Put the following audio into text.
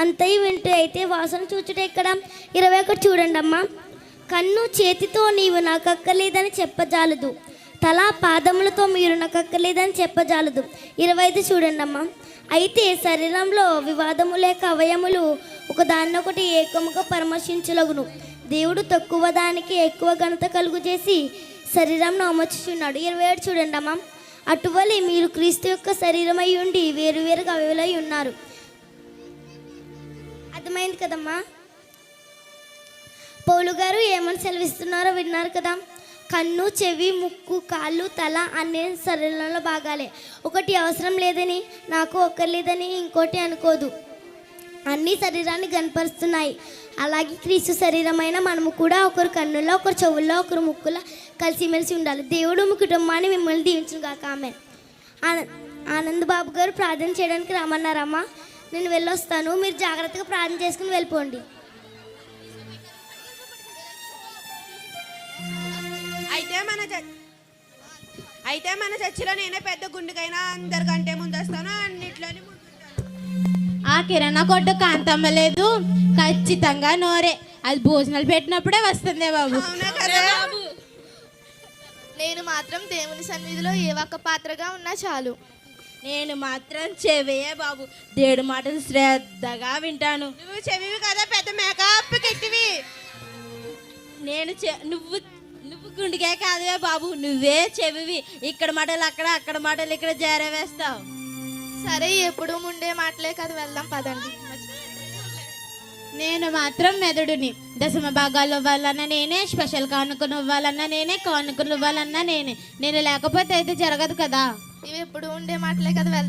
అంతయి వింటూ అయితే వాసన చూచుట ఎక్కడ? ఇరవై ఒకటి చూడండి అమ్మా కన్ను చేతితో నీవు నాకు అక్కర్లేదని చెప్పజాలదు. తల పాదములతో మీరు నాకు అక్కర్లేదని చెప్పజాలదు. ఇరవై ఐదు చూడండి అమ్మా అయితే శరీరంలో వివాదము లేక అవయములు ఒకదాన్నొకటి ఏకముగా పరామర్శించలగును. దేవుడు తక్కువ దానికి ఎక్కువ ఘనత కలుగు చేసి శరీరంను అమర్చుచున్నాడు. ఇరవై ఏడు చూడండి అమ్మా అటువలి మీరు క్రీస్తు యొక్క శరీరం అయి ఉండి వేరువేరుగా అవయవులై ఉన్నారు. అర్థమైంది కదమ్మా? పౌలు గారు ఏమని సెలవిస్తున్నారో విన్నారు కదా. కన్ను చెవి ముక్కు కాళ్ళు తల అన్ని శరీరంలో భాగాలే. ఒకటి అవసరం లేదని నాకు ఒక్కర్లేదని ఇంకోటి అనుకోదు. అన్ని శరీరాన్ని కనపరుస్తున్నాయి అలాగే క్రీస్తు శరీరమైన మనము కూడా ఒకరు కన్నుల్లో ఒకరు చెవుల్లో ఒకరు ముక్కులో కలిసిమెలిసి ఉండాలి. దేవుడు మీ కుటుంబాన్ని మిమ్మల్ని దీవించుగాక కాక ఆమె ఆనంద్ బాబు గారు ప్రార్థన చేయడానికి రమ్మన్నారమ్మా. నేను వెళ్ళొస్తాను. మీరు జాగ్రత్తగా ప్రార్థన చేసుకుని వెళ్ళిపోండి. అయితే మన చ- అయితే మన చర్చిలో నేనే పెద్ద గుండెకైనా అందరికంటే ముందు వస్తాను అన్నిట్లోని ముందుంటాను. ఆ కిరాణా కొట్టు కాంతమ్మ లేదు. ఖచ్చితంగా నోరే. అది భోజనాలు పెట్టినప్పుడే వస్తుందే బాబు. నేను మాత్రం దేవుని సన్నిధిలో ఏ ఒక్క పాత్రగా ఉన్నా చాలు. నేను మాత్రం చెవే బాబు. దేడు మాటలు శ్రద్ధగా వింటాను. నువ్వు చెవివి కదా పెద్ద మేకప్ కెట్టివి నేను చె- నువ్వు నువ్వు గుండెకే కాదువే బాబు. నువ్వే చెవివి. ఇక్కడ మాటలు అక్కడ అక్కడ మాటలు ఇక్కడ చేరవేస్తావు సరే ఎప్పుడు ముండే మాటలే కదా వెళ్దాం పదండి. నేను మాత్రం మెదడుని దశమ భాగాలు ఇవ్వాలన్నా నేనే స్పెషల్ కానుకలు ఇవ్వాలన్నా నేనే కానుకలు ఇవ్వాలన్నా నేనే. నేను లేకపోతే అయితే జరగదు కదా. ఇవి ఎప్పుడు ఉండే మాటలే కదా